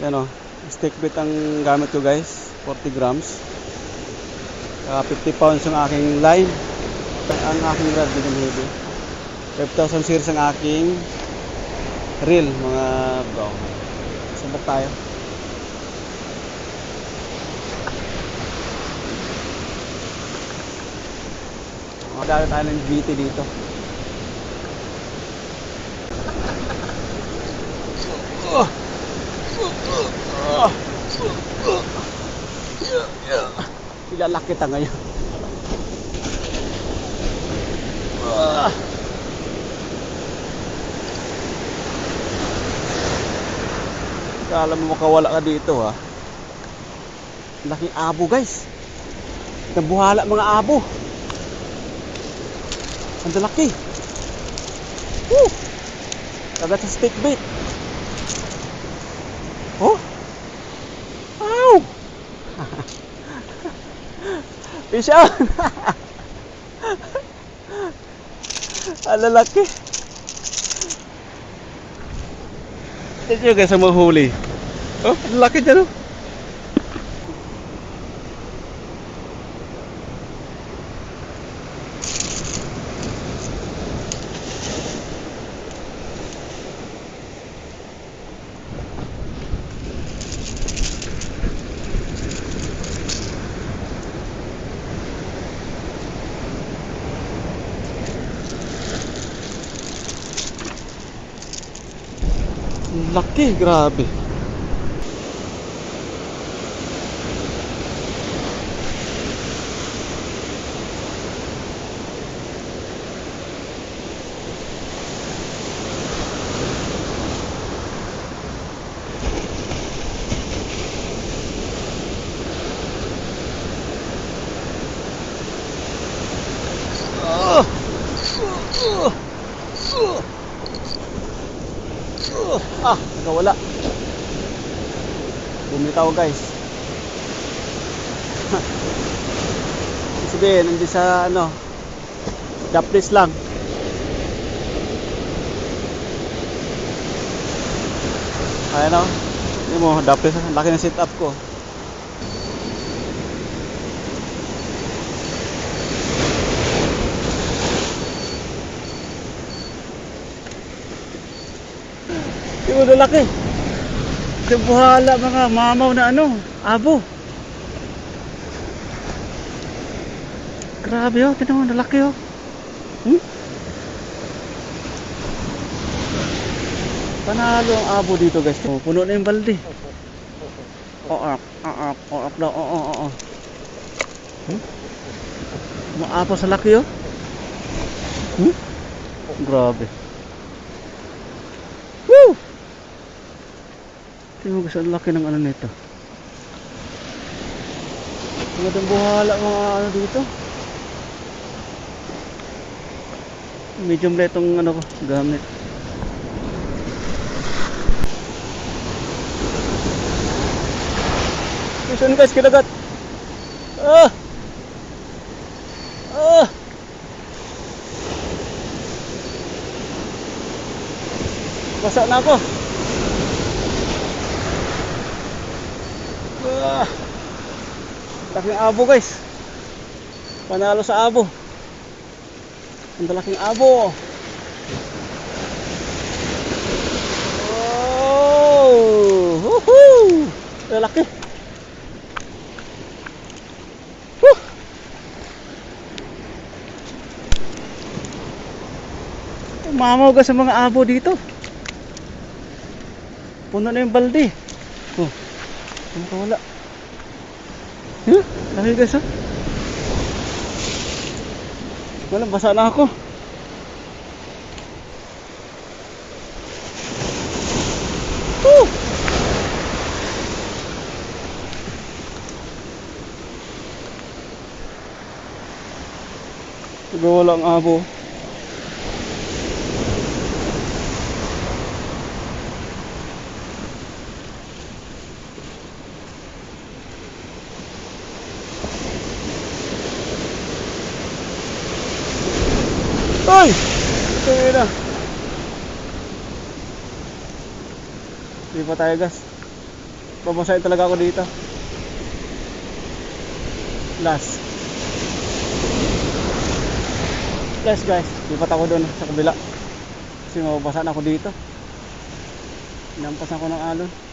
Yan o. Stick bait ang gamit ko guys. 40 grams. Saka 50 pounds yung aking line. Ang aking rod, medium heavy. 5,000 series ang aking reel, mga bro. Sabak tayo. Magdala tayo ng GT dito. Ilalak kita ngayon. Ah. Kala mo makawala ka dito ha. Laking abo guys. Nabuhala mga abo. Ang laki. Woo! Kagat sa stick bait. Oh! Ang lalaki. Ito yung guys ang mahuli. Oh, laki dyan oh. Laki, grabe. Ah! Ah! Ah! Nakawala. Bumitaw guys. Sabihin, nandiyan sa ano, Japanese lang. Ayan o. Hindi mo, Japanese, laki ng setup ko. Hindi mo laki. Ito buhala mga mamaw na ano, abo. Grabe oh, tinan mo, nalaki oh. Hmm? Panalo ang abo dito guys. Oh, puno na yung balde. Oo, oo, oo, daw, oo, oo, oo. Hmm? Maapo sa laki oh. Hmm? Grabe. Woo! Tingnan mo ang laki ng ano nito. Magandang buhala mga ano dito. Medium light tong ano ko, gamit. Listen guys, kinagat. Ah! Ah! Basa na ako. Laking abo guys. Panalo sa abo. Ang laking abo. Oh! Woohoo! Lalaki. Woo! Mamaw ka sa mga abo dito. Puno na yung balde. Oh. Ano ka wala? Huh? Laki guys oh. Wala, basa na ako. Woo! Diba walang abo? Ay! Na. Hindi pa tayo gas. Babasahin talaga ako dito. Last. Last guys. Lipat ako doon sa kabila. Kasi mababasa na ako dito. Inampas ako ng alon.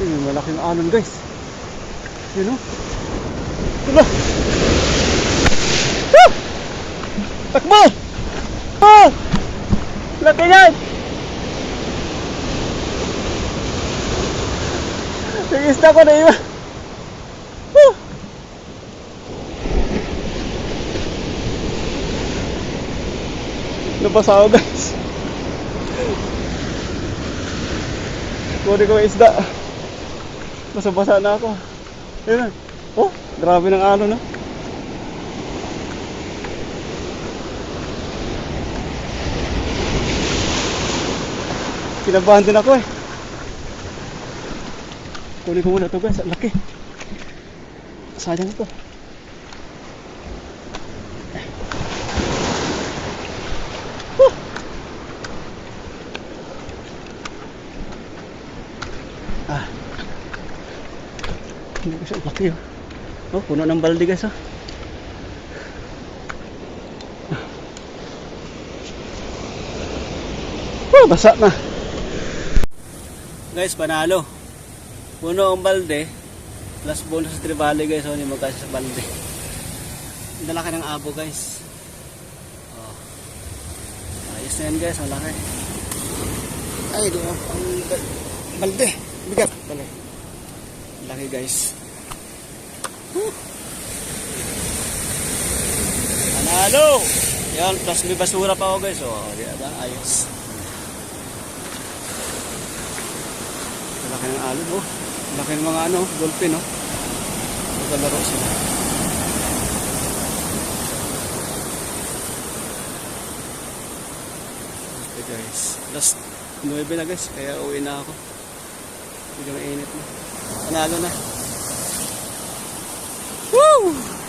Ay, may malaking alon guys. Yun o. Diba? Ah! Takbo! Ah! Laki yan! Yung isda ko na iba. Ah! Nabasa ako guys. Kunin ko yung isda. Basa-basa na ako. Ayun na. Oh, grabe ng ano no. Kinabahan din ako eh. Kunin ko muna ito guys, ang laki. Sayang ito. Hindi ko siya oh. Puno ng balde guys oh. Oh, basa na. Guys, panalo. Puno ang balde. Plus bonus sa tribali guys. Oh, hindi magkasya sa balde. Ang lalaki ng abo guys. Oh. Ayos na yan guys. Ang laki. Ay, ba? Ang bal- balde. Bigat pala. Laki guys. Whew. Panalo! Yan, plus may basura pa ako guys. Oh, di ba? Ayos. Laki ng alon, oh. Laki ng mga ano, dolphin, oh. Naglalaro sila. Okay guys, last 9 na guys, kaya uwi na ako. Hindi mainit na. Panalo na. Woo!